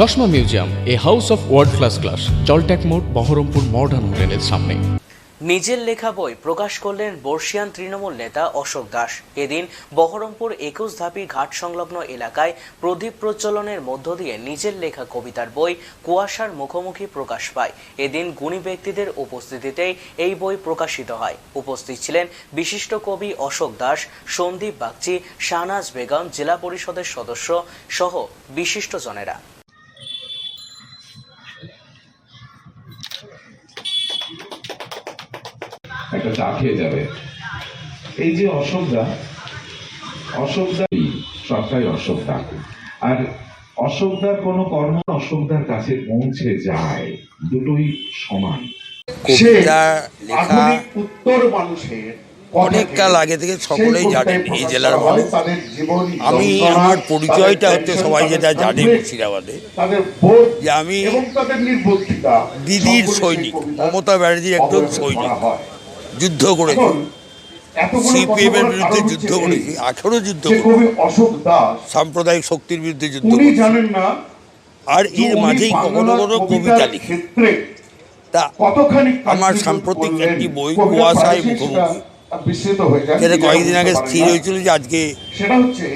চশমা museum, a house of world class class জলট্যাক মোড়, Baharampur modern হোটেলের সামনে। নিজের লেখা বই প্রকাশ করলেন বর্ষিয়ান তৃণমূল নেতা অশোক দাস। এদিন বহরমপুর একুশ ধাপি ঘাট সংলগ্ন এলাকায় প্রদীপ প্রজ্বলনের মধ্য দিয়ে নিজের লেখা কবিতার বই কুয়াশার মুখোমুখি প্রকাশ পায়। এদিন গুণী ব্যক্তিদের উপস্থিতিতেই এই বই প্রকাশিত হয়। উপস্থিত ছিলেন বিশিষ্ট কবি অশোক দাস, সন্দীপ বাগচি, শাহনাজ বেগম, জেলা পরিষদের সদস্য সহ বিশিষ্টজনেরা একটা চা খেয়ে যাবে। এই যে অশোকদা অশোকদা সবটাই অশোকদা। আর অশোকদার কোনো কর্ম অশোকদার কাছে পৌঁছে যায়। দুটোই সমান। কবিতা লেখা উত্তর মানুষের অনেক কাল আগে থেকে সকলেই জানেন এই জেলার মানুষ। আমি আমার পরিচয়টা হচ্ছে সবাই যেটা জানে মুর্শিদাবাদে। যে আমি দিদির সৈনিক মমতা ব্যানার্জির একজন সৈনিক। হয়। যুদ্ধ করেছি এখন এতগুলো সিপিএম এর কথা বলার বিরুদ্ধে যুদ্ধ করেছি আঠেরো যুদ্ধ সাম্প্রদায়িক শক্তির বিরুদ্ধে যুদ্ধ আর এর মাঝেই কখনো কখনো কবিতা লিখি তা আমার সাম্প্রতিক একটি বই, কুয়াশায় মুখোমুখি। যেটা কয়েকদিন আগে স্থির। হয়েছিল যে আজকে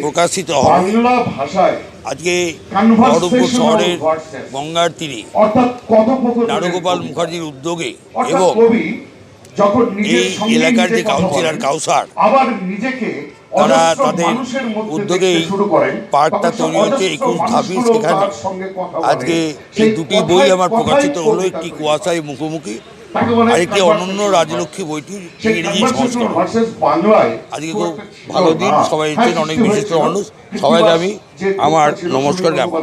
প্রকাশিত হবে। আজকে Conversational শহরের গঙ্গার তীরে নারগোপাল মুখার্জির উদ্যোগে এবং যখন এই এলাকার যে কাউন্সিলর কাউসার আবার নিজেকে তারা তাদের উদ্যোগেই করেন, পার্কটা তৈরি হচ্ছে 21 ধাপি সেখানে। আজকে সেই এই দুটি বই আমার প্রকাশিত হলো একটি কুয়াশায় মুখোমুখি আরেকটি অনন্য। রাজলক্ষ্মী বইটির সেই ইংরেজি সংস্করণ আজকে খুব ভালো দিন সবাই হ্যাঁ, এসেছেন অনেক বিশিষ্ট মানুষ। সবাইকে আমি আমার নমস্কার জ্ঞাপন।